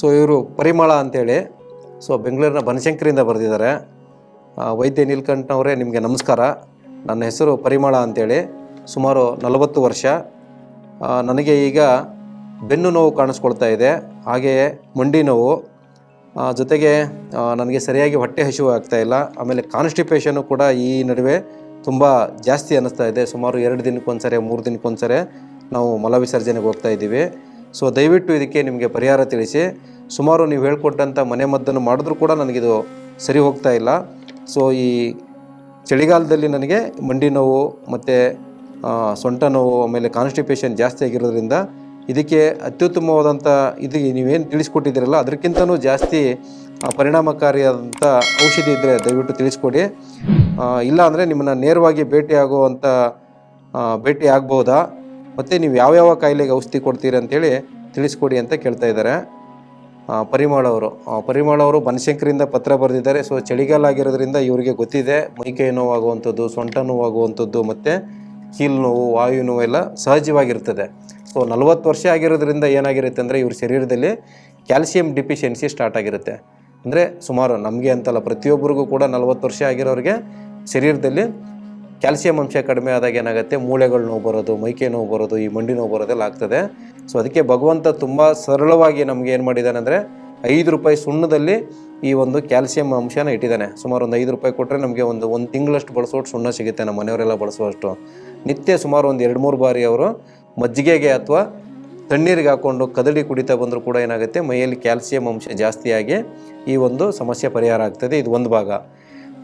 So ಇವರು ಪರಿಮಳ ಅಂತೇಳಿ. ಸೊ ಬೆಂಗಳೂರಿನ ಬನಶಂಕರಿಂದ ಬರೆದಿದ್ದಾರೆ. ವೈದ್ಯ ನೀಲ್ಕಂಠನವರೇ ನಿಮಗೆ ನಮಸ್ಕಾರ. ನನ್ನ ಹೆಸರು ಪರಿಮಳ ಅಂತೇಳಿ. ಸುಮಾರು ನಲವತ್ತು ವರ್ಷ. ನನಗೆ ಈಗ ಬೆನ್ನು ನೋವು ಕಾಣಿಸ್ಕೊಳ್ತಾ ಇದೆ. ಹಾಗೆಯೇ ಮಂಡಿ ನೋವು. ಜೊತೆಗೆ ನನಗೆ ಸರಿಯಾಗಿ ಹೊಟ್ಟೆ ಹಸಿವು ಆಗ್ತಾ ಇಲ್ಲ. ಆಮೇಲೆ ಕಾನ್ಸ್ಟಿಪೇಷನು ಕೂಡ ಈ ನಡುವೆ ತುಂಬ ಜಾಸ್ತಿ ಅನ್ನಿಸ್ತಾ ಇದೆ. ಸುಮಾರು ಎರಡು ದಿನಕ್ಕೊಂದ್ಸರಿ, ಮೂರು ದಿನಕ್ಕೊಂದ್ಸರಿ ನಾವು ಮಲವಿಸರ್ಜನೆಗೆ ಹೋಗ್ತಾ ಇದ್ದೀವಿ. ಸೊ ದಯವಿಟ್ಟು ಇದಕ್ಕೆ ನಿಮಗೆ ಪರಿಹಾರ ತಿಳಿಸಿ. ಸುಮಾರು ನೀವು ಹೇಳ್ಕೊಟ್ಟಂಥ ಮನೆ ಮದ್ದನ್ನು ಮಾಡಿದ್ರೂ ಕೂಡ ನನಗಿದು ಸರಿ ಹೋಗ್ತಾ ಇಲ್ಲ. ಸೊ ಈ ಚಳಿಗಾಲದಲ್ಲಿ ನನಗೆ ಮಂಡಿ ನೋವು ಮತ್ತು ಸೊಂಟ ನೋವು ಆಮೇಲೆ ಕಾನ್ಸ್ಟಿಪೇಷನ್ ಜಾಸ್ತಿ ಆಗಿರೋದ್ರಿಂದ ಇದಕ್ಕೆ ಅತ್ಯುತ್ತಮವಾದಂಥ ಇದು ನೀವೇನು ತಿಳಿಸ್ಕೊಟ್ಟಿದ್ದೀರಲ್ಲ ಅದಕ್ಕಿಂತನೂ ಜಾಸ್ತಿ ಪರಿಣಾಮಕಾರಿಯಾದಂಥ ಔಷಧಿ ಇದ್ದರೆ ದಯವಿಟ್ಟು ತಿಳಿಸ್ಕೊಡಿ. ಇಲ್ಲ ಅಂದರೆ ನಿಮ್ಮನ್ನು ನೇರವಾಗಿ ಭೇಟಿ ಆಗುವಂಥ ಆ, ಭೇಟಿ ಆಗ್ಬೋದಾ? ಮತ್ತು ನೀವು ಯಾವ್ಯಾವ ಕಾಯಿಲೆಗೆ ಔಷಧಿ ಕೊಡ್ತೀರಿ ಅಂತೇಳಿ ತಿಳಿಸ್ಕೊಡಿ ಅಂತ ಕೇಳ್ತಾ ಇದ್ದಾರೆ. ಪರಿಮಳ ಅವರು. ಪರಿಮಳ ಅವರು ಬನಶಂಕರಿಂದ ಪತ್ರ ಬರೆದಿದ್ದಾರೆ. ಸೊ ಚಳಿಗಾಲ ಆಗಿರೋದ್ರಿಂದ ಇವರಿಗೆ ಗೊತ್ತಿದೆ. ಮೈಕೈ ನೋವಾಗುವಂಥದ್ದು ಸೊಂಟ ನೋವಾಗುವಂಥದ್ದು ಮತ್ತು ಕೀಲು ನೋವು, ವಾಯು ನೋವು ಎಲ್ಲ ಸಹಜವಾಗಿರ್ತದೆ. ಸೊ ನಲವತ್ತು ವರ್ಷ ಆಗಿರೋದ್ರಿಂದ ಏನಾಗಿರುತ್ತೆ ಅಂದರೆ ಇವ್ರ ಶರೀರದಲ್ಲಿ ಕ್ಯಾಲ್ಸಿಯಂ ಡಿಫಿಷಿಯನ್ಸಿ ಸ್ಟಾರ್ಟ್ ಆಗಿರುತ್ತೆ. ಅಂದರೆ ಸುಮಾರು ನಮಗೆ ಅಂತಲ್ಲ ಪ್ರತಿಯೊಬ್ಬರಿಗೂ ಕೂಡ ನಲವತ್ತು ವರ್ಷ ಆಗಿರೋರಿಗೆ ಶರೀರದಲ್ಲಿ ಕ್ಯಾಲ್ಸಿಯಂ ಅಂಶ ಕಡಿಮೆ ಆದಾಗ ಏನಾಗುತ್ತೆ? ಮೂಳೆಗಳು ನೋವು ಬರೋದು, ಮೈಕೆ ನೋವು ಬರೋದು, ಈ ಮಂಡಿ ನೋವು ಬರೋದೆಲ್ಲ ಆಗ್ತದೆ. ಸೊ ಅದಕ್ಕೆ ಭಗವಂತ ತುಂಬ ಸರಳವಾಗಿ ನಮಗೆ ಏನು ಮಾಡಿದ್ದಾನೆ ಅಂದರೆ ಐದು ರೂಪಾಯಿ ಸುಣ್ಣದಲ್ಲಿ ಈ ಒಂದು ಕ್ಯಾಲ್ಸಿಯಂ ಅಂಶನ ಇಟ್ಟಿದ್ದಾನೆ. ಸುಮಾರು ಒಂದು ಐದು ರೂಪಾಯಿ ಕೊಟ್ಟರೆ ನಮಗೆ ಒಂದು ಒಂದು ತಿಂಗಳಷ್ಟು ಬಳಸೋಷ್ಟು ಸುಣ್ಣ ಸಿಗುತ್ತೆ ನಮ್ಮ ಮನೆಯವರೆಲ್ಲ ಬಳಸುವಷ್ಟು. ನಿತ್ಯ ಸುಮಾರು ಒಂದು ಎರಡು ಮೂರು ಬಾರಿ ಅವರು ಮಜ್ಜಿಗೆಗೆ ಅಥವಾ ತಣ್ಣೀರಿಗೆ ಹಾಕ್ಕೊಂಡು ಕದಡಿ ಕುಡಿತಾ ಬಂದರೂ ಕೂಡ ಏನಾಗುತ್ತೆ? ಮೈಯಲ್ಲಿ ಕ್ಯಾಲ್ಸಿಯಂ ಅಂಶ ಜಾಸ್ತಿಯಾಗಿ ಈ ಒಂದು ಸಮಸ್ಯೆ ಪರಿಹಾರ ಆಗ್ತದೆ. ಇದು ಒಂದು ಭಾಗ.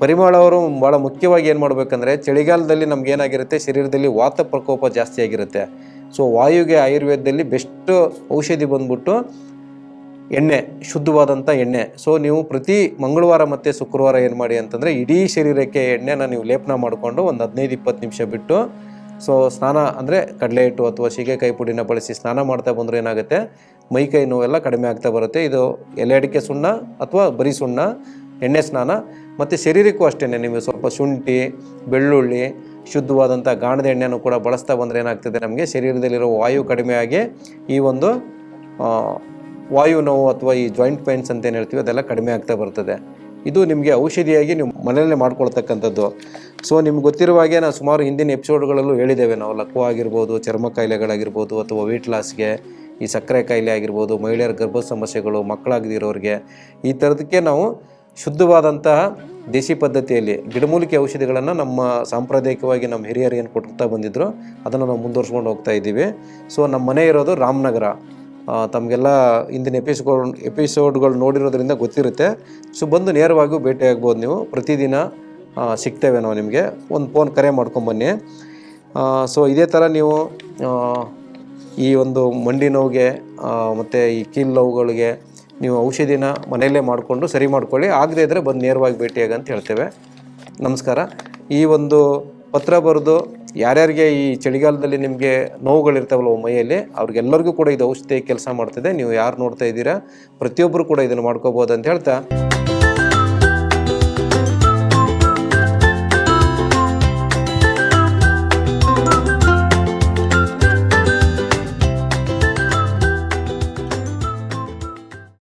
ಪರಿಮಳ ಅವರು ಭಾಳ ಮುಖ್ಯವಾಗಿ ಏನು ಮಾಡಬೇಕಂದ್ರೆ ಚಳಿಗಾಲದಲ್ಲಿ ನಮ್ಗೆ ಏನಾಗಿರುತ್ತೆ? ಶರೀರದಲ್ಲಿ ವಾತ ಪ್ರಕೋಪ ಜಾಸ್ತಿ ಆಗಿರುತ್ತೆ. ಸೊ ವಾಯುಗೆ ಆಯುರ್ವೇದದಲ್ಲಿ ಬೆಸ್ಟ್ ಔಷಧಿ ಬಂದ್ಬಿಟ್ಟು ಎಣ್ಣೆ ಶುದ್ಧವಾದಂಥ ಎಣ್ಣೆ. ಸೊ ನೀವು ಪ್ರತಿ ಮಂಗಳವಾರ ಮತ್ತು ಶುಕ್ರವಾರ ಏನು ಮಾಡಿ ಅಂತಂದರೆ ಇಡೀ ಶರೀರಕ್ಕೆ ಎಣ್ಣೆನ ನೀವು ಲೇಪನ ಮಾಡಿಕೊಂಡು ಒಂದು ಹದಿನೈದು, ಇಪ್ಪತ್ತು ನಿಮಿಷ ಬಿಟ್ಟು ಸೊ ಸ್ನಾನ ಅಂದರೆ ಕಡಲೆ ಹಿಟ್ಟು ಅಥವಾ ಸೀಗೆಕಾಯಿ ಪುಡಿನ ಬಳಸಿ ಸ್ನಾನ ಮಾಡ್ತಾ ಬಂದರೆ ಏನಾಗುತ್ತೆ? ಮೈಕೈ ನೋವೆಲ್ಲ ಕಡಿಮೆ ಆಗ್ತಾ ಬರುತ್ತೆ. ಇದು ಎಲೆ ಅಡಿಕೆ ಸುಣ್ಣ ಅಥವಾ ಬರೀ ಸುಣ್ಣ, ಎಣ್ಣೆ ಸ್ನಾನ. ಮತ್ತು ಶರೀರಕ್ಕೂ ಅಷ್ಟೇ ನಿಮಗೆ ಸ್ವಲ್ಪ ಶುಂಠಿ, ಬೆಳ್ಳುಳ್ಳಿ, ಶುದ್ಧವಾದಂಥ ಗಾಣದ ಎಣ್ಣೆಯನ್ನು ಕೂಡ ಬಳಸ್ತಾ ಬಂದರೆ ಏನಾಗ್ತದೆ ನಮಗೆ? ಶರೀರದಲ್ಲಿರೋ ವಾಯು ಕಡಿಮೆಯಾಗಿ ಈ ಒಂದು ವಾಯು ನೋವು ಅಥವಾ ಈ ಜಾಯಿಂಟ್ ಪೈನ್ಸ್ ಅಂತ ಏನು ಹೇಳ್ತೀವಿ, ಅದೆಲ್ಲ ಕಡಿಮೆ ಆಗ್ತಾ ಬರ್ತದೆ. ಇದು ನಿಮಗೆ ಔಷಧಿಯಾಗಿ ನೀವು ಮನೆಯಲ್ಲೇ ಮಾಡ್ಕೊಳ್ತಕ್ಕಂಥದ್ದು. ಸೊ ನಿಮ್ಗೆ ಗೊತ್ತಿರುವ ಹಾಗೆ ನಾವು ಸುಮಾರು ಹಿಂದಿನ ಎಪಿಸೋಡ್ಗಳಲ್ಲೂ ಹೇಳಿದ್ದೇವೆ. ನಾವು ಲಕ್ವ ಆಗಿರ್ಬೋದು, ಚರ್ಮ ಕಾಯಿಲೆಗಳಾಗಿರ್ಬೋದು ಅಥವಾ ವೆಯ್ಟ್ ಲಾಸ್ಗೆ ಈ ಸಕ್ಕರೆ ಕಾಯಿಲೆ ಆಗಿರ್ಬೋದು, ಮಹಿಳೆಯರ ಗರ್ಭ ಸಮಸ್ಯೆಗಳು, ಮಕ್ಕಳಾಗದಿರೋರಿಗೆ ಈ ಥರದಕ್ಕೆ ನಾವು ಶುದ್ಧವಾದಂತಹ ದೇಸಿ ಪದ್ಧತಿಯಲ್ಲಿ ಗಿಡಮೂಲಿಕೆ ಔಷಧಿಗಳನ್ನು ನಮ್ಮ ಸಾಂಪ್ರದಾಯಿಕವಾಗಿ ನಮ್ಮ ಹಿರಿಯರು ಏನು ಕೊಡ್ತಾ ಬಂದಿದ್ರು, ಅದನ್ನು ನಾವು ಮುಂದುವರ್ಸ್ಕೊಂಡು ಹೋಗ್ತಾ ಇದ್ದೀವಿ. ಸೊ ನಮ್ಮ ಮನೆ ಇರೋದು ರಾಮನಗರ. ತಮಗೆಲ್ಲ ಇಂದಿನ ಎಪಿಸೋಡ್ ಎಪಿಸೋಡ್ಗಳು ನೋಡಿರೋದ್ರಿಂದ ಗೊತ್ತಿರುತ್ತೆ. ಸೊ ಬಂದು ನೇರವಾಗಿ ಭೇಟಿಯಾಗ್ಬೋದು ನೀವು. ಪ್ರತಿದಿನ ಸಿಗ್ತೇವೆ ನಾವು ನಿಮಗೆ. ಒಂದು ಫೋನ್ ಕರೆ ಮಾಡ್ಕೊಂಬನ್ನಿ ಸೊ ಇದೇ ಥರ ನೀವು ಈ ಒಂದು ಮಂಡಿ ನೋವಿಗೆ ಮತ್ತು ಈ ಕೀಲು ನೋವುಗಳಿಗೆ ನೀವು ಔಷಧಿನ ಮನೆಯಲ್ಲೇ ಮಾಡಿಕೊಂಡು ಸರಿ ಮಾಡ್ಕೊಳ್ಳಿ. ಆಗದೇ ಇದ್ದರೆ ಬಂದು ನೇರವಾಗಿ ಭೇಟಿಯಾಗ ಅಂತ ಹೇಳ್ತೇವೆ. ನಮಸ್ಕಾರ. ಈ ಒಂದು ಪತ್ರ ಬರೆದು ಯಾರ್ಯಾರಿಗೆ ಈ ಚಳಿಗಾಲದಲ್ಲಿ ನಿಮಗೆ ನೋವುಗಳಿರ್ತಾವಲ್ಲ ಮೈಯಲ್ಲಿ, ಅವ್ರಿಗೆಲ್ಲರಿಗೂ ಕೂಡ ಇದು ಔಷಧಿ ಕೆಲಸ ಮಾಡ್ತಿದೆ. ನೀವು ಯಾರು ನೋಡ್ತಾ ಇದ್ದೀರಾ? ಪ್ರತಿಯೊಬ್ಬರು ಕೂಡ ಇದನ್ನು ಮಾಡ್ಕೋಬೋದು ಅಂತ ಹೇಳ್ತಾ